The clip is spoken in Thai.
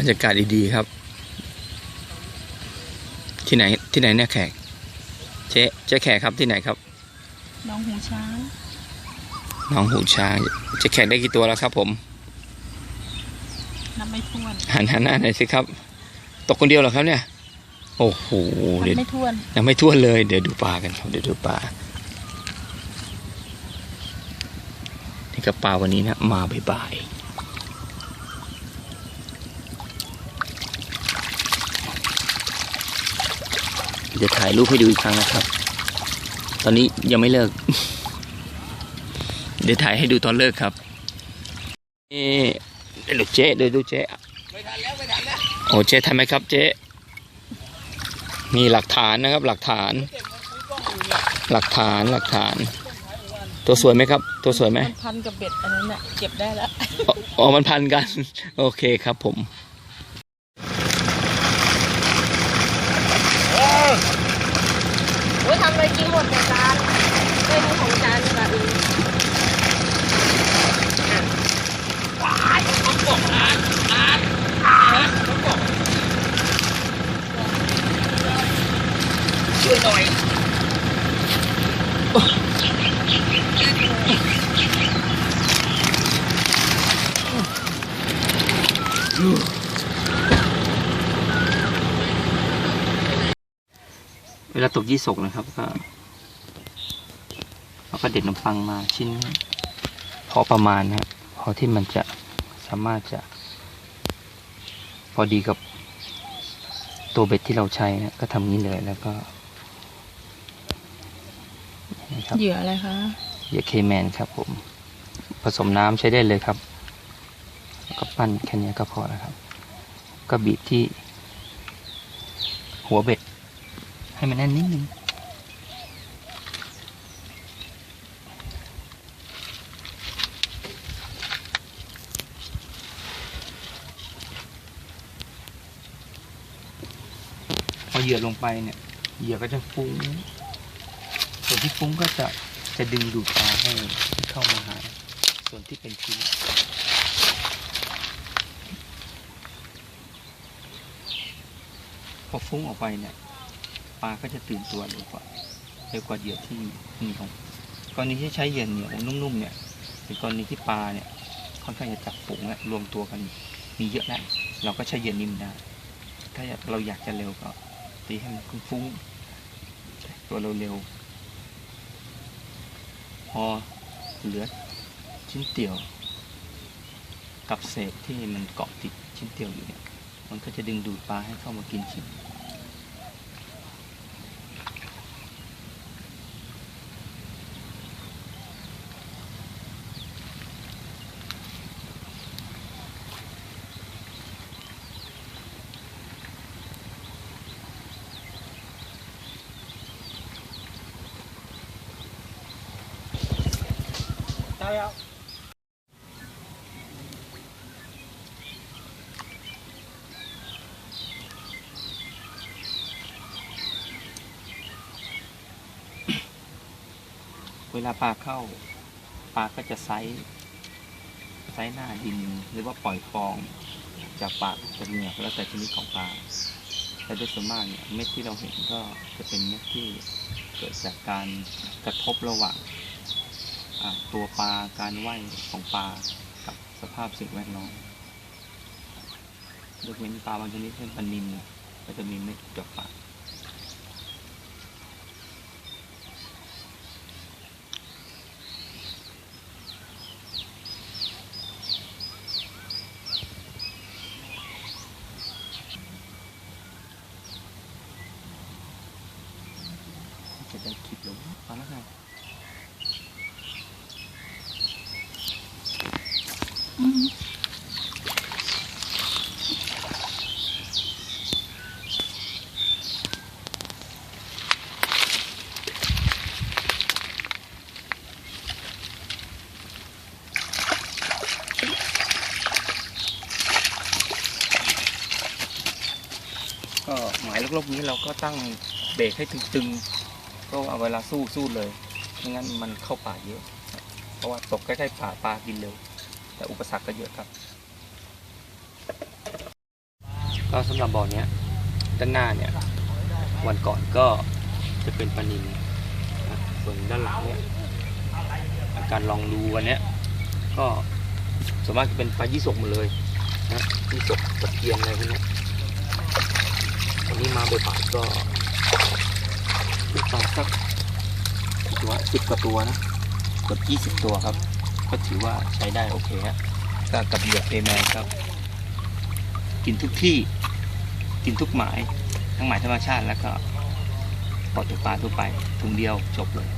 รรยากาศดีๆครับ ที่ไหนที่ไหนเนี่ยแขก เจ๊เจ๊แขกครับที่ไหนครับน้องหูช้างน้องหูช้างเจ๊แขกได้กี่ตัวแล้วครับ ผมนับไม่ถ้วนหันหันหน้าหน่อยสิครับ ตกคนเดียวเหรอครับเนี่ย โอ้โหนับเดี๋ยวไม่ถ้วนยังไม่ทั่วนเลย เดี๋ยวดูปลากันครับ เดี๋ยวดูปลานี่ก็ปลาวันนี้นะ มาบ่ายๆ เดี๋ยวถ่ายรูปให้ดูอีกครั้งนะครับ ตอนนี้ยังไม่เลิก เดี๋ยวถ่ายให้ดูตอนเลิกครับนี่เดี๋ยวดูเจ๊เดี๋ยวดูเจ๊ไม่ทันแล้วไม่ทันแล้วโอ้เจ๊ทันไหมครับเจ๊มีหลักฐานนะครับ หลักฐานเก็บเงินซื้อกล้องอยู่เนี่ยหลักฐานหลักฐาน ตัวสวยไหมครับ ตัวสวยไหมมันพันกับเบ็ดอันนั้นน่ะเก็บได้แล้วอ๋ออ๋อมันพันกัน โอเคครับผม โอ้ย ตรโบรานด้วยมือของจานแบบนี้ว้ายต้องบอกนะนะต้องบอกช่วยหน่อยเวลาตกยี่สกนะครับก็ ก็เด็ดขนมปังมาชิ้นพอประมาณนะพอที่มันจะสามารถจะ พอดีกับตัวเบ็ดที่เราใช้นะก็ทำนี้เลยแล้วก็นี่ครับเหยื่ออะไรคะเหยื่อเคแมนครับ ผม ผสมน้ำใช้ได้เลยครับแล้วก็ปั้นแค่นี้ก็พอแล้วครับ ก็บีบที่หัวเบ็ด ให้มันแน่นนิดนึง เหยื่อลงไปเนี่ย เหยื่อก็จะฟุ้งส่วนที่ฟุ้งก็จะจะดึงดูดปลาให้เข้ามาหา ส่วนที่เป็นชิ้นพอฟุ้งออกไปเนี่ยปลาก็จะตื่นตัวเร็วกว่าเร็วกว่าเหยื่อที่เหนียวกรณีที่ใช้เหยื่อเหนียวนุ่มๆเนี่ยเป็นกรณีที่ปลาเนี่ยค่อนข้างจะจับปุ๋งและรวมตัวกันมีเยอะแล้วเราก็ใช้เหยื่อนิ่มได้ถ้าเราอยากจะเร็วก็ ตีให้มันฟุ้งๆตัวเราเร็วพอเหลือชิ้นเตี่ยว กับเศษที่มันเกาะติดชิ้นเตี่ยวอยู่เนี่ยมันก็จะดึงดูดปลาให้เข้ามากินชิ้น แล้วเวลาปลาเข้าปลาก็จะไซส์ไซส์หน้าดินหรือว่าปล่อยฟอง จากปากจากเหงือกแล้วแต่ชนิดของปลาแต่โดยส่วนมากเนี่ยเม็ดที่เราเห็นก็จะเป็นเม็ดที่เกิดจากการกระทบระหว่าง ตัวปลาการว่ายของปลากับสภาพสิ่งแวดล้อมยกเว้นปลาบางชนิดเช่นปลานิลเนี่ยก็จะมีเม็ดกับปลาจะได้คลิปลงเอาละครับ ก็หมายลบๆนี้เราก็ตั้งเบรกให้ตึงๆก็เอาเวลาสู้สู้เลยไม่งั้นมันเข้าป่าเยอะ เพราะว่าตกใกล้ๆป่าปลากินเร็ว แต่อุปสรรคก็เยอะครับ ก็สำหรับบ่อเนี้ยด้านหน้าเนี่ยวันก่อนก็จะเป็นปลานินส่วนด้านหลังเนี่ยอาการลองดูวันเนี้ยก็ส่วนมากจะเป็นปลายี่สกหมดเลยนะยี่สกตะเพียนอะไรพวกนี้ วันนี้มาบ่ายก็ลูกปลาสักตัวสิบกว่าตัวนะเกือบยี่สิบตัวครับ ก็ถือว่าใช้ได้โอเคฮะก็กับเหยื่อเพแมนครับ กินทุกที่ กินทุกหมาย ทั้งหมายธรรมชาติแล้วก็ปล่อยตัวปลาทั่วไปถุงเดียวจบเลย